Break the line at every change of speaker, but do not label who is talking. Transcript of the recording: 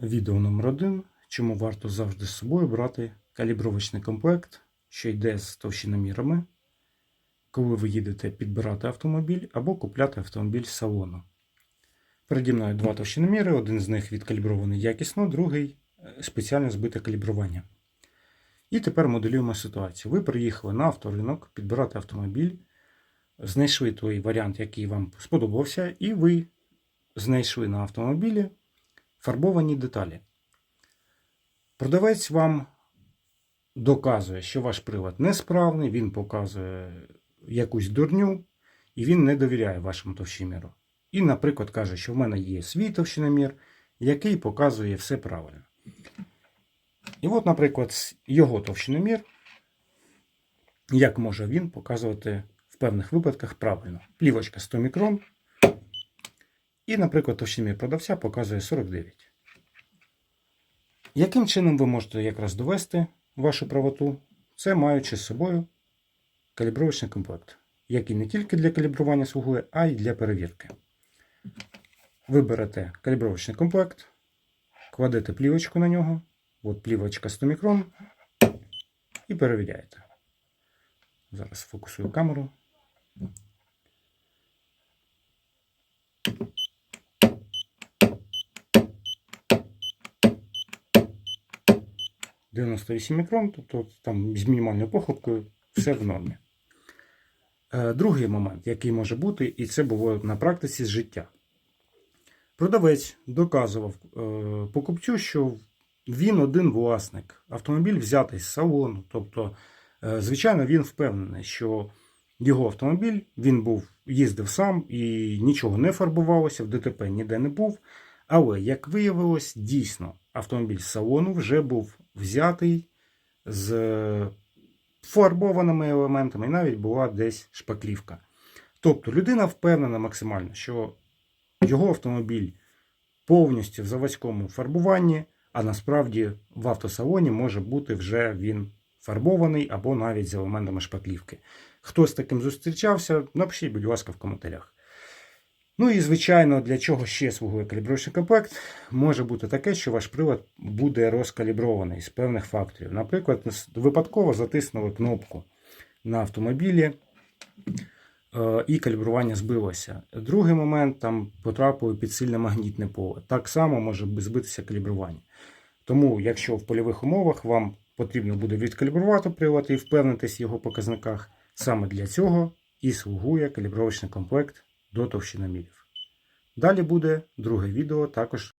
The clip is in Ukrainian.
Відео номер 1 Чому варто завжди з собою брати калібровочний комплект, що йде з товщиномірами, коли ви їдете підбирати автомобіль або купляти автомобіль з салону. Переді мною два товщиноміри, один з них відкалібрований якісно, другий е, спеціально збите калібрування. І тепер моделюємо ситуацію. Ви приїхали на авторинок підбирати автомобіль, знайшли той варіант, який вам сподобався, і ви знайшли на автомобілі фарбовані деталі. Продавець вам доказує, що ваш прилад несправний, він показує якусь дурню, і він не довіряє вашому товщиноміру. І, наприклад, каже, що в мене є свій товщиномір, який показує все правильно. І от, наприклад, його товщиномір, як може він показувати в певних випадках правильно. Плівочка 100 мікрон, і, наприклад, товщиномір продавця показує 49. Яким чином ви можете якраз довести вашу правоту? Це маючи з собою калібровочний комплект, який не тільки для калібрування слугує, а й для перевірки. Ви берете калібровочний комплект, кладете плівочку на нього, от плівочка 100 мікрон, і перевіряєте. Зараз фокусую камеру. – 98 мікрон, тобто там з мінімальною похибкою все в нормі. Е, Другий момент, який може бути, і це було на практиці з життя. Продавець доказував е, покупцю, що він один власник. Автомобіль взятий з салону. Тобто, е, звичайно, він впевнений, що його автомобіль він був, їздив сам і нічого не фарбувалося, в ДТП ніде не був. Але, як виявилось, дійсно автомобіль з салону вже був взятий з фарбованими елементами, і навіть була десь шпаклівка. Тобто людина впевнена максимально, що його автомобіль повністю в заводському фарбуванні, а насправді в автосалоні може бути вже він фарбований або навіть з елементами шпаклівки. Хто з таким зустрічався, напишіть, будь ласка, в коментарях. Ну і, звичайно, для чого ще слугує калібровочний комплект, може бути таке, що ваш прилад буде розкалібрований з певних факторів. Наприклад, випадково затиснули кнопку на автомобілі е, і калібрування збилося. Другий момент там потрапило під сильне магнітне поле. Так само може збитися калібрування. Тому, якщо в польових умовах вам потрібно буде відкалібрувати прилад і впевнитись в його показниках, саме для цього і слугує калібровочний комплект до товщиномірів. Далі буде друге відео також